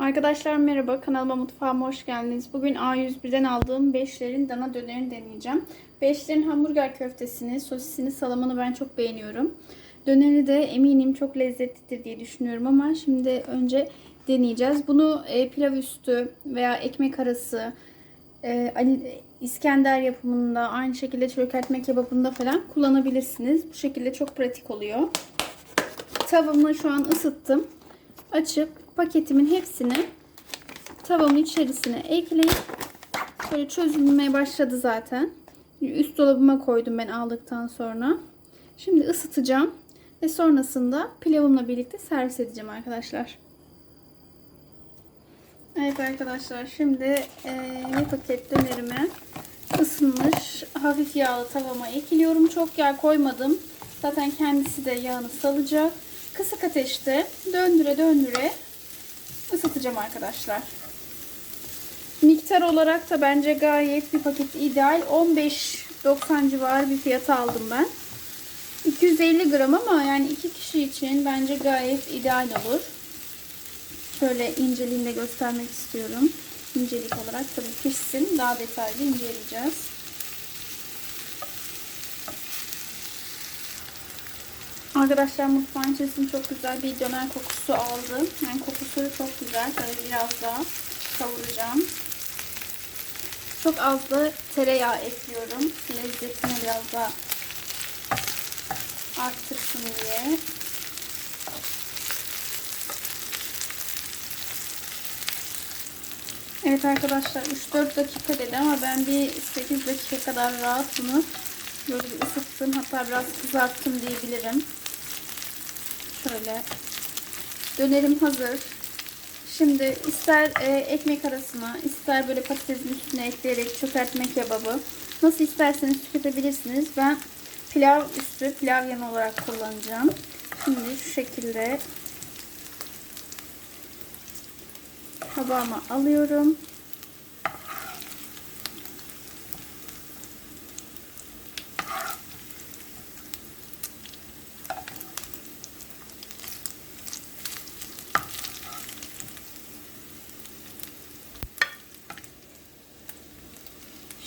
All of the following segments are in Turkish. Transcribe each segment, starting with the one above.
Arkadaşlar merhaba kanalıma mutfağıma hoş geldiniz. Bugün A101'den aldığım beşlerin dana dönerini deneyeceğim. Beşlerin hamburger köftesini, sosisini, salamını ben çok beğeniyorum. Döneri de eminim çok lezzetlidir diye düşünüyorum ama şimdi önce deneyeceğiz. Bunu e, pilav üstü veya ekmek arası, e, Ali- İskender yapımında, aynı şekilde çökertme kebabında falan kullanabilirsiniz. Bu şekilde çok pratik oluyor. Tavamı şu an ısıttım. Açıp paketimin hepsini tavamın içerisine ekleyip böyle çözülmeye başladı zaten. Üst dolabıma koydum ben aldıktan sonra. Şimdi ısıtacağım ve sonrasında pilavımla birlikte servis edeceğim arkadaşlar. Evet arkadaşlar şimdi bir paket dönerimi ısınmış hafif yağlı tavama ekliyorum. Çok yağ koymadım. Zaten kendisi de yağını salacak. Kısık ateşte döndüre döndüre ısıtacağım arkadaşlar. Miktar olarak da bence gayet bir paket ideal. 15.90 civarı bir fiyata aldım ben. 250 gram ama yani iki kişi için bence gayet ideal olur. Şöyle inceliğini de göstermek istiyorum. İncelik olarak tabii pişsin. Daha detaylı inceleyeceğiz. Arkadaşlar mutfağın içerisinde çok güzel bir döner kokusu aldım. Yani kokusu çok güzel. Böyle biraz daha kavuracağım. Çok az da tereyağı ekliyorum. Lezzetini biraz daha arttırsın diye. Evet arkadaşlar 3-4 dakika dedi ama ben bir 8 dakika kadar rahat bunu böyle ısıttım. Hatta biraz kızarttım diyebilirim. Şöyle. Dönerim hazır. Şimdi ister e, ekmek arasına, ister böyle patatesin üstüne ekleyerek çökertme kebabı. Nasıl isterseniz tüketebilirsiniz. Ben pilav üstü, pilav yanı olarak kullanacağım. Şimdi şu şekilde tabağıma alıyorum.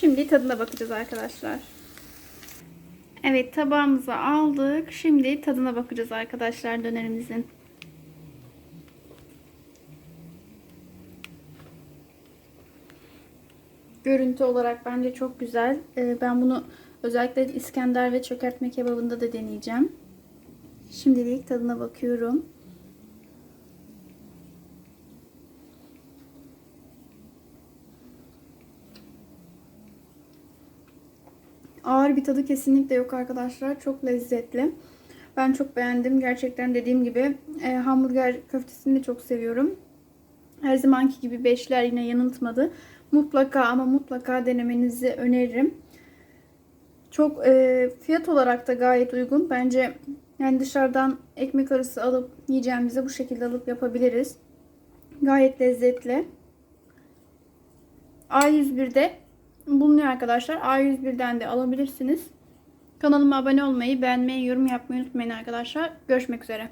Şimdi tadına bakacağız arkadaşlar. Evet tabağımıza aldık. Şimdi tadına bakacağız arkadaşlar dönerimizin. Görüntü olarak bence çok güzel. Ee, Ben bunu özellikle İskender ve çökertme kebabında da deneyeceğim. Şimdilik tadına bakıyorum. Ağır bir tadı kesinlikle yok arkadaşlar. Çok lezzetli. Ben çok beğendim. Gerçekten dediğim gibi e, hamburger köftesini de çok seviyorum. Her zamanki gibi beşler yine yanıltmadı. Mutlaka ama mutlaka denemenizi öneririm. Çok e, fiyat olarak da gayet uygun. Bence yani dışarıdan ekmek arası alıp yiyeceğimize bu şekilde alıp yapabiliriz. Gayet lezzetli. A101'de bulunuyor arkadaşlar. A101'den de alabilirsiniz. Kanalıma abone olmayı, beğenmeyi, yorum yapmayı unutmayın arkadaşlar. Görüşmek üzere.